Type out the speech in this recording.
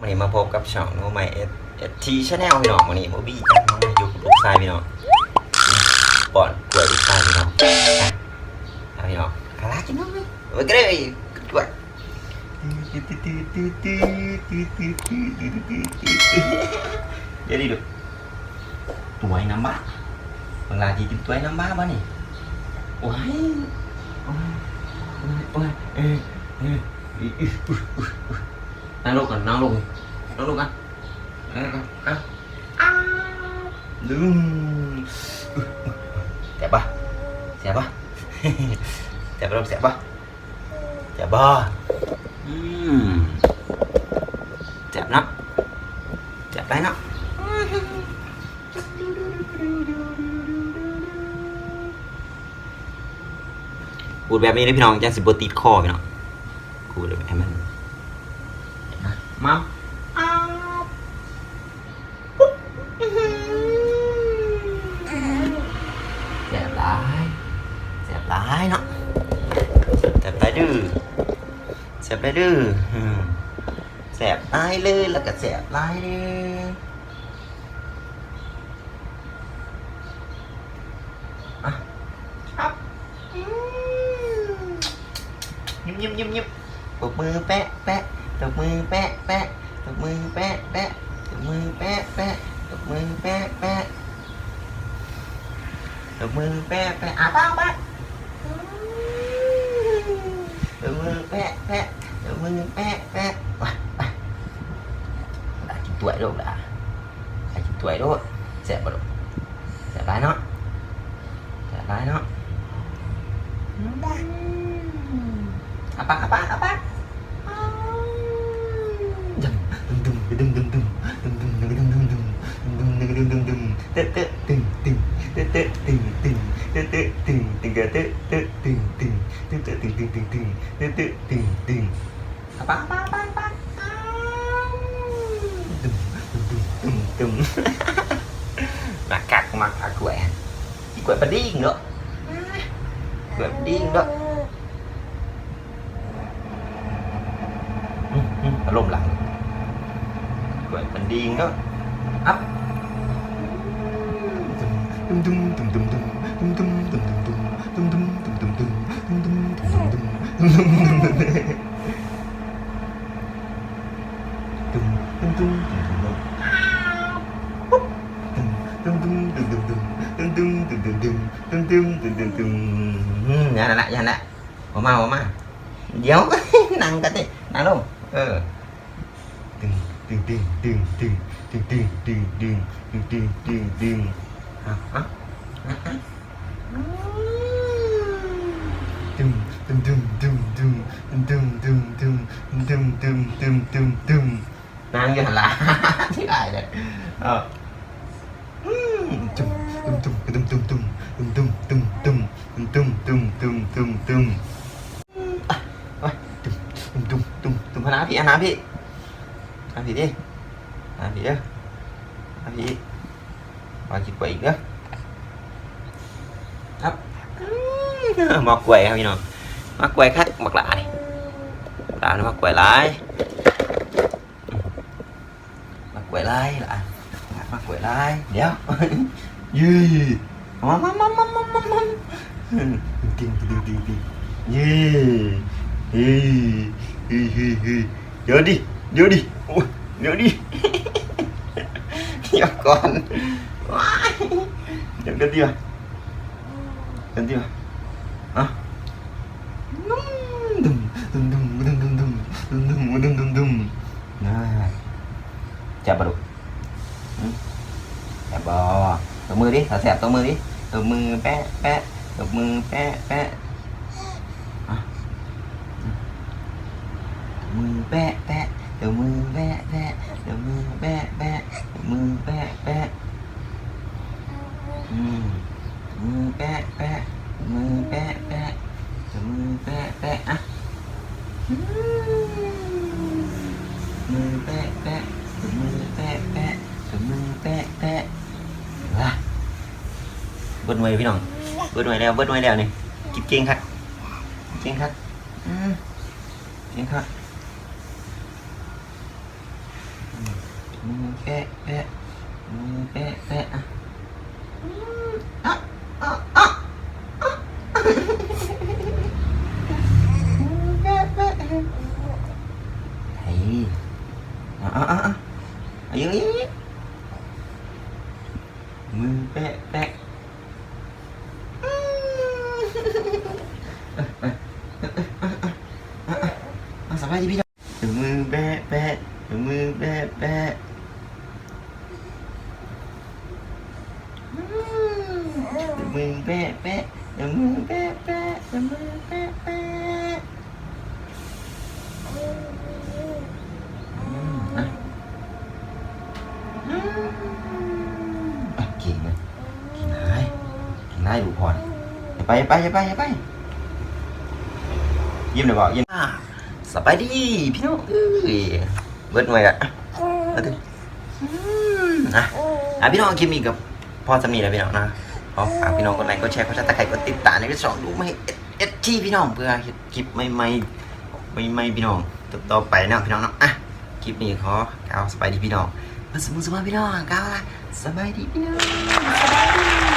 วันนี้มาพบกับช่องโนไมเอสเอสทีชาแนลพี่น้องวันนี้โมบี้จังน้องมาอยู่กับลูกชายพี่น้องป้อนกล้วยลูกชายพี่น้องอะพี่น้องคารากินน้องเลยไปกันเลยกล้วยเดี๋ยวดิดูตัวไอ้น้ำบ้าเวลาที่กินตัวไอ้น้ำบ้าบ้านี่โอ้ยโอ้ยโอ้ยโอ้ยเออเออ นั่งลงก่อนนั่งลงนั่งลงกันนั่งลงกันอะอ้าวลืมเจ็บปะเจ็บปะเจ็บปะเจ็บปะเจ็บปะอืมเจ็บนะเจ็บได้นะพูดแบบนี้นะพี่น้องจังสิบติดคอพี่น้องพูดแบบให้มัน มัมอ้าวปุ๊บอื้อหือแสบร้ายแสบร้ายเนาะแสบร้ายดื้อแสบร้ายดื้ออืมแสบร้ายเลยแล้วก็แสบร้ายเลยอะครับอืมยิ้มยิ้มยิ้มยิ้มปรบมือแปะแปะ ตบมือแปะแปะตบมือแปะแปะตบมือแปะแปะตบมือแปะแปะตบมือแปะแปะอ่ะเป้าปะตบมือแปะแปะตบมือแปะแปะไปไปđã chín tuổi đâu đã đã chín tuổi đâu sẽ vào đâu sẽ lái nó sẽ lái nó apa apa apa ดึงดึงดึงดึงดึงดึงดึงดึงดึงดึงดึงดึงดึงดึงดึงเตะเตะตึงตึงเตะเตะตึงตึงเตะเตะตึงตึงเตะเตะตึงตึงเตะเตะตึงตึงตึงตึงเตะเตะตึงตึงป้าป้าป้าป้าตึงตึงตึงตึงมากักมากักแหวนอีกแหวนปะดิ้งเนาะแหวนปะดิ้งเนาะอารมณ์หลัง vậy thành điên đó ấp tum tum tum tum tum tum tum tum tum tum tum tum tum tum tum tum tum tum nè, nè Nặng cái này Nặng luôn Ừ ดึงดึงดึงดึงดึงดึงดึงดึงดึงดึงดึงดึงฮะฮะดึงดึงดึงดึงดึงดึงดึงดึงดึงดึงดึงดึงดึงนางอยู่หันหลังที่ได้เลยเออตึมตึมตึมตึมตึมตึมตึมตึมตึมตึมตึมตึมตึมตึมตึมตึมตึมตึมตึมพนาพี่อานาพี่ làm gì đi. Làm gì đó làm gì mà chị quỷ đó hấp mọt què không nào? Mọt què khách mặt lại. Đã nó mọt què lại. Mọt què lại lại. Mọt què lại. Đéo. Gì? Mắm mắm mắm mắm mắm mắm mắm. Tiền tiền tiền tiền gì? Gì? Gì gì yeah đi nhớ đi Ôi, nhớ đi nhỏ con nhận cân tim à cân tim à hả đùng đùng đùng đùng đùng đùng đùng đùng đùng đùng đùng chà bà đục chà bò tôi mưa đi thả xẹp tôi mưa đi tôi mưa bé bé tôi mưa bé bé mưa bé bé ดี๋ยวมือแบะแบะมือแบะแบะอืมมือแบะแบะมือแบะแบะเดี๋ยวมือแบะแบะอะมือแบะแบะเดี๋ยวมือแบะแบะเดี๋ยวมือแบะแบะว่ะเบิดหน่วยพี่น้องเบิดหน่วยแล้วเบิดหน่วยแล้วนี่กินเก่งครับเก่งครับอืมเก่งครับ มือแปะแปะมือแปะแปะอ่ะอ่ะอ่ะอ่ะอ่ะมือแปะแปะเฮ้ยอ่ะอ่ะอ่ะอ่ะเอาเยอะเยอะเยอะมือแปะแปะอืมอ่ะสบายดีพี่น้องเดี๋ย มือแปะแปะเดี๋ยวมือแปะแปะเดี๋ยวมือแปะแปะอืมอะอืมอะเก่งเลยกินได้กินได้ดูพรอย่าไปอย่าไปอย่าไปอย่าไป ยิ้มหน่อยบอกยิ้มอะสบายดีพี่น้องเอ้ยเบิดหน่วยกันอะมาอะอะพี่น้องคลิปนี้กับพ่อสามีแล้วพี่น้องนะ ขอฝากพี่น้องกดไลค์กดแชร์กดซับสไครต์กดติดตามในกระสองดูไม่เอสที่พี่น้องเพื่อเฮ็ดคลิปใหม่ๆใหม่ๆพี่น้องต่อไปนาะพี่น้องเนาะอะคลิปนี้ขอกล่าวสบายดีพี่น้องมาสมุนสบาพี่น้องกล่าวละสบายดีพี่น้องสบายดี